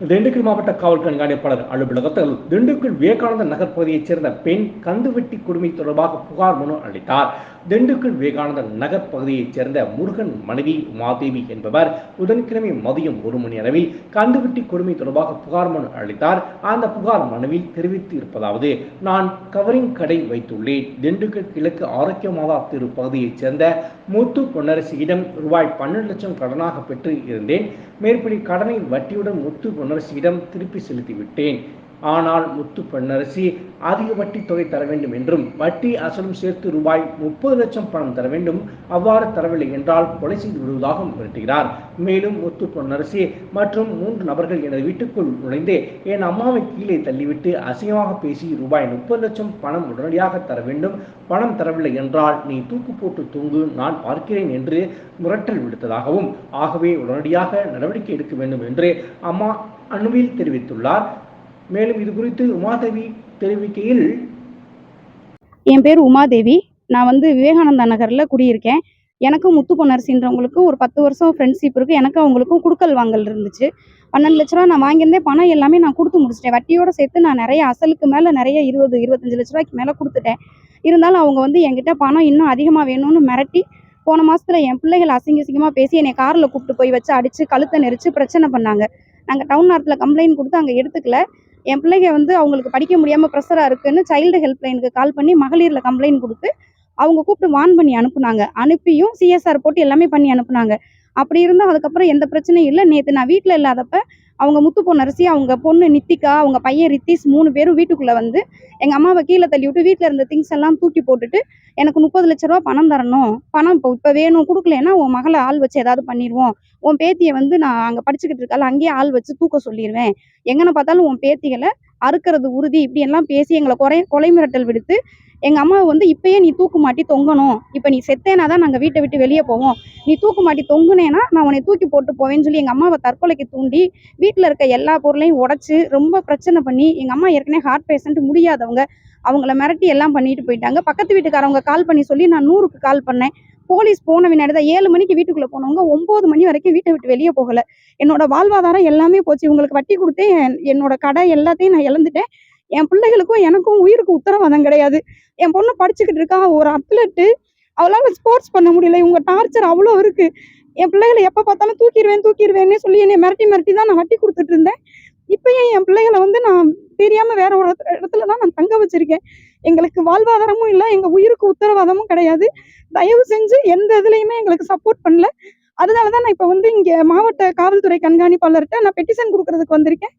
திண்டுக்கல் மாவட்ட காவல் கண்காணிப்பாளர் அலுவலகத்தில் திண்டுக்கல் விவேகானந்த நகர் பகுதியைச் சேர்ந்த பெண் கந்துவெட்டி கொடுமை தொடர்பாக புகார் மனு அளித்தார். திண்டுக்கல் விவேகானந்த நகர் பகுதியைச் சேர்ந்த முருகன் மனைவி உமாதேவி என்பவர் புதன்கிழமை மதியம் ஒரு மணி அளவில் கந்துவெட்டி கொடுமை தொடர்பாக புகார் மனு அளித்தார். அந்த புகார் மனுவில் தெரிவித்து இருப்பதாவது நான் கவரிங் கடை வைத்துள்ளேன். திண்டுக்கல் கிழக்கு ஆரோக்கிய மாதா திரு பகுதியைச் சேர்ந்த முத்து பொன்னரசியிடம் ரூபாய் பன்னெண்டு லட்சம் கடனாக பெற்று இருந்தேன். மேற்படி கடனை வட்டியுடன் முத்து பொன்னரசியிடம் திருப்பி செலுத்திவிட்டேன் ஆனால் முத்து பொன்னரசி அதிக வட்டி தொகை தர வேண்டும் என்றும் வட்டி அசலும் சேர்த்து ரூபாய் முப்பது லட்சம் பணம் தர வேண்டும் அவ்வாறு தரவில்லை என்றால் கொலை செய்து விடுவதாக மிரட்டுகிறார் மேலும் முத்து பொன்னரசி மற்றும் மூன்று நபர்கள் எனது வீட்டுக்குள் நுழைந்து என் அம்மாவை கீழே தள்ளிவிட்டு அசிங்கமாக பேசி ரூபாய் முப்பது லட்சம் பணம் உடனடியாக தர வேண்டும். பணம் தரவில்லை என்றால் நீ தூக்கு போட்டு தூங்கு நான் பார்க்கிறேன் என்று மிரட்டல் விடுத்ததாகவும் ஆகவே உடனடியாக நடவடிக்கை எடுக்க வேண்டும் என்று அம்மா அணுவில் தெரிவித்துள்ளார். மேலும் இது குறித்து உமாதேவி தெரிவிக்கையில் என் பேர் உமாதேவி. நான் வந்து விவேகானந்தா நகரில் குடியிருக்கேன். எனக்கும் முத்து பொன்னரசின்றவங்களுக்கும் ஒரு பத்து வருஷம் ஃப்ரெண்ட்ஷிப் இருக்குது எனக்கும் அவங்களுக்கும் குடுக்கல் வாங்கல் இருந்துச்சு. பன்னெண்டு லட்ச ரூபா நான் வாங்கியிருந்தேன். பணம் எல்லாமே நான் கொடுத்து முடிச்சிட்டேன். வட்டியோட சேர்த்து நான் நிறைய அசலுக்கு மேலே நிறைய இருபது இருபத்தஞ்சு லட்ச ரூபாய்க்கு மேலே கொடுத்துட்டேன். இருந்தாலும் அவங்க வந்து என்கிட்ட பணம் இன்னும் அதிகமாக வேணும்னு மிரட்டி போன மாசத்துல என் பிள்ளைகள் அசிங்க அசிங்கமாக பேசி என்னை காரில் கூப்பிட்டு போய் வச்சு அடித்து கழுத்தை நெரிச்சு பிரச்சனை பண்ணாங்க. நாங்கள் டவுன் நேரத்தில் கம்ப்ளைண்ட் கொடுத்து அங்கே எடுத்துக்கல. என் பிள்ளைங்க வந்து அவங்களுக்கு படிக்க முடியாமல் ப்ரெஷராக இருக்குன்னு சைல்டு ஹெல்ப்லைனுக்கு கால் பண்ணி மகளிரில் கம்ப்ளைண்ட் கொடுத்து அவங்க கூப்பிட்டு வான் பண்ணி அனுப்புனாங்க. அனுப்பியும் சிஎஸ்ஆர் போட்டு எல்லாமே பண்ணி அனுப்புனாங்க. அப்படி இருந்தும் அதுக்கப்புறம் எந்த பிரச்சனையும் இல்லை. நேற்று நான் வீட்டில் இல்லாதப்ப அவங்க முத்து பொன்னரசி அவங்க பொண்ணு நித்திகா அவங்க பையன் ரித்தீஷ் மூணு பேரும் வீட்டுக்குள்ளே வந்து எங்கள் அம்மாவை கீழே தள்ளி விட்டு வீட்டில் இருந்த திங்ஸ் எல்லாம் தூக்கி போட்டுட்டு எனக்கு முப்பது லட்ச ரூபா பணம் தரணும். பணம் இப்போ இப்போ வேணும். கொடுக்கலன்னா உன் மகளை ஆள் வச்சு ஏதாவது பண்ணிடுவோம். உன் பேத்தியை வந்து நான் அங்கே படிச்சுக்கிட்டு இருக்கால அங்கேயே ஆள் வச்சு தூக்க சொல்லிடுவேன் எங்கன்னு பார்த்தாலும் உன் பேத்திகளை அறுக்கிறது உறுதி. இப்படி எல்லாம் பேசி எங்களை குறை கொலை மிரட்டல் விடுத்து எங்கள் அம்மாவை வந்து இப்பயே நீ தூக்கு மாட்டி தொங்கணும். இப்போ நீ செத்தேனா தான் நாங்கள் வீட்டை விட்டு வெளியே போவோம். நீ தூக்கு மாட்டி தொங்குனேன்னா நான் உன்னை தூக்கி போட்டு போவேன்னு சொல்லி எங்கள் அம்மாவை தற்கொலைக்கு தூண்டி வீட்டில் இருக்க எல்லா பொருளையும் உடச்சி ரொம்ப பிரச்சனை பண்ணி எங்கள் அம்மா ஏற்கனவே ஹார்ட் பேஷண்ட் முடியாதவங்க அவங்கள மிரட்டி எல்லாம் பண்ணிட்டு போயிட்டாங்க. பக்கத்து வீட்டுக்காரவங்க கால் பண்ணி சொல்லி நான் நூறுக்கு கால் பண்ணேன். போலீஸ் போன வினாடி தான் ஏழு மணிக்கு வீட்டுக்குள்ளே போனவங்க ஒம்பது மணி வரைக்கும் வீட்டை விட்டு வெளியே போகலை. என்னோட வாழ்வாதாரம் எல்லாமே போச்சு. இவங்களுக்கு வட்டி கொடுத்தே என்- என்னோட கடை எல்லாத்தையும் நான் இழந்துட்டேன். என் பிள்ளைகளுக்கும் எனக்கும் உயிருக்கு உத்தரவாதம் கிடையாது. என் பொண்ணு படிச்சுக்கிட்டு இருக்கா ஒரு அத்லெட்டு அவளால் ஸ்போர்ட்ஸ் பண்ண முடியல. இவங்க டார்ச்சர் அவ்வளோ இருக்கு. என் பிள்ளைகளை எப்போ பார்த்தாலும் தூக்கிடுவேன் தூக்கிடுவேன்னு சொல்லி என்னை மிரட்டி மிரட்டி தான் நான் வட்டி கொடுத்துட்டு இருந்தேன். இப்பயும் என் பிள்ளைகளை வந்து நான் தெரியாமல் வேற ஒரு இடத்துல- தான் நான் தங்க வச்சிருக்கேன். எங்களுக்கு வாழ்வாதாரமும் இல்லை எங்கள் உயிருக்கு உத்தரவாதமும் கிடையாது. தயவு செஞ்சு எந்த இதுலையுமே எங்களுக்கு சப்போர்ட் பண்ணல. அதனால தான் நான் இப்போ வந்து இங்கே மாவட்ட காவல்துறை கண்காணிப்பாளர்கிட்ட நான் பெட்டிஷன் கொடுக்கறதுக்கு வந்திருக்கேன்.